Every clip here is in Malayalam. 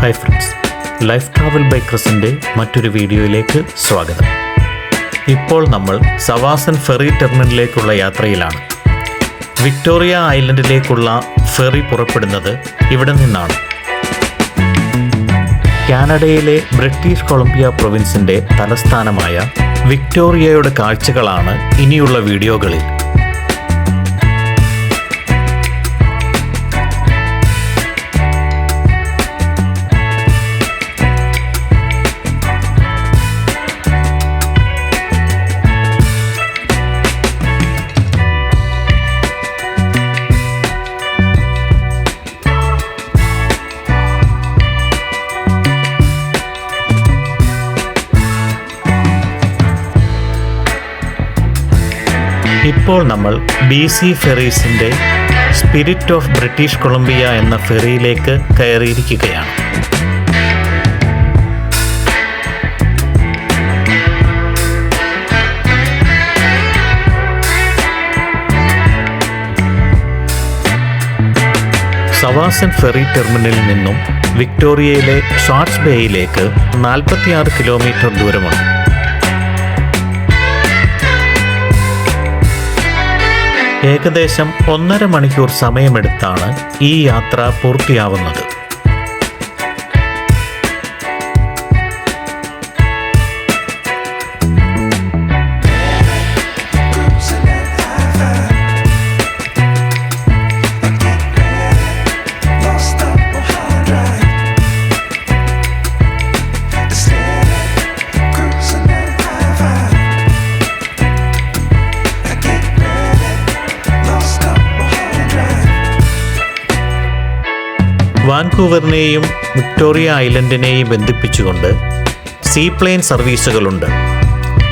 ഹായ് ഫ്രണ്ട്സ് ലൈഫ് ട്രാവൽ ബൈക്കേഴ്സിന്റെ മറ്റൊരു വീഡിയോയിലേക്ക് സ്വാഗതം. ഇപ്പോൾ നമ്മൾ സവാസൻ ഫെറി ടെർമിനലിലേക്കുള്ള യാത്രയിലാണ്. വിക്ടോറിയ ഐലൻഡിലേക്കുള്ള ഫെറി പുറപ്പെടുന്നത് ഇവിടെ നിന്നാണ്. കാനഡയിലെ ബ്രിട്ടീഷ് കൊളംബിയ പ്രൊവിൻസിന്റെ തലസ്ഥാനമായ വിക്ടോറിയയുടെ കാഴ്ചകളാണ് ഇനിയുള്ള വീഡിയോകളിൽ. ഇപ്പോൾ നമ്മൾ ബി സി ഫെറീസിന്റെ സ്പിരിറ്റ് ഓഫ് ബ്രിട്ടീഷ് കൊളംബിയ എന്ന ഫെറിയിലേക്ക് കയറിയിരിക്കുകയാണ്. സവാസൻ ഫെറി ടെർമിനലിൽ നിന്നും വിക്ടോറിയയിലെ ഷാർട്സ് ബേയിലേക്ക് നാൽപ്പത്തിയാറ് കിലോമീറ്റർ ദൂരമുണ്ട്. ഏകദേശം ഒന്നര മണിക്കൂർ സമയമെടുത്താണ് ഈ യാത്ര പൂർത്തിയാവുന്നത്. വാൻകൂവറിനെയും വിക്ടോറിയ ഐലൻഡിനെയും ബന്ധിപ്പിച്ചുകൊണ്ട് സീപ്ലെയിൻ സർവീസുകളുണ്ട്.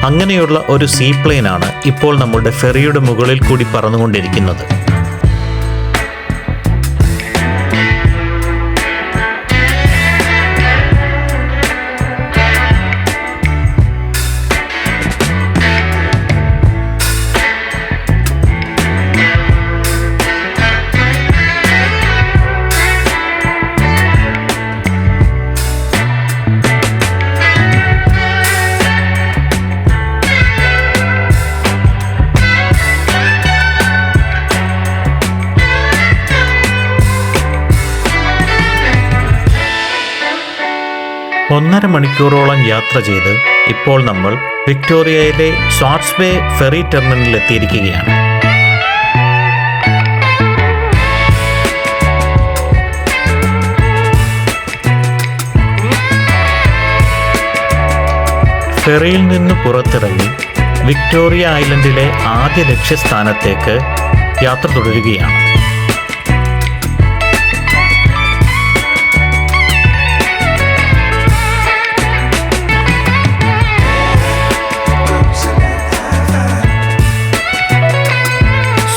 അങ്ങനെയുള്ള ഒരു സീപ്ലെയിനാണ് ഇപ്പോൾ നമ്മുടെ ഫെറിയുടെ മുകളിൽ കൂടി പറന്നുകൊണ്ടിരിക്കുന്നത്. ഒന്നര മണിക്കൂറോളം യാത്ര ചെയ്ത് ഇപ്പോൾ നമ്മൾ വിക്ടോറിയയിലെ ഷോർട്സ് ബേ ഫെറി ടെർമിനലിൽ എത്തിയിരിക്കുകയാണ്. ഫെറിയിൽ നിന്ന് പുറത്തിറങ്ങി വിക്ടോറിയ ഐലൻഡിലെ ആദ്യ ലക്ഷ്യസ്ഥാനത്തേക്ക് യാത്ര തുടരുകയാണ്.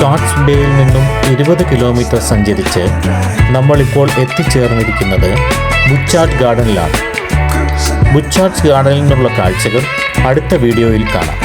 ഷോർട്സ് ബേയിൽ നിന്നും ഇരുപത് കിലോമീറ്റർ സഞ്ചരിച്ച് നമ്മളിപ്പോൾ എത്തിച്ചേർന്നിരിക്കുന്നത് ബുച്ചാട്ട് ഗാർഡനിലാണ്. ബുച്ചാട്ട്സ് ഗാർഡനിൽ നിന്നുള്ള കാഴ്ചകൾ അടുത്ത വീഡിയോയിൽ കാണാം.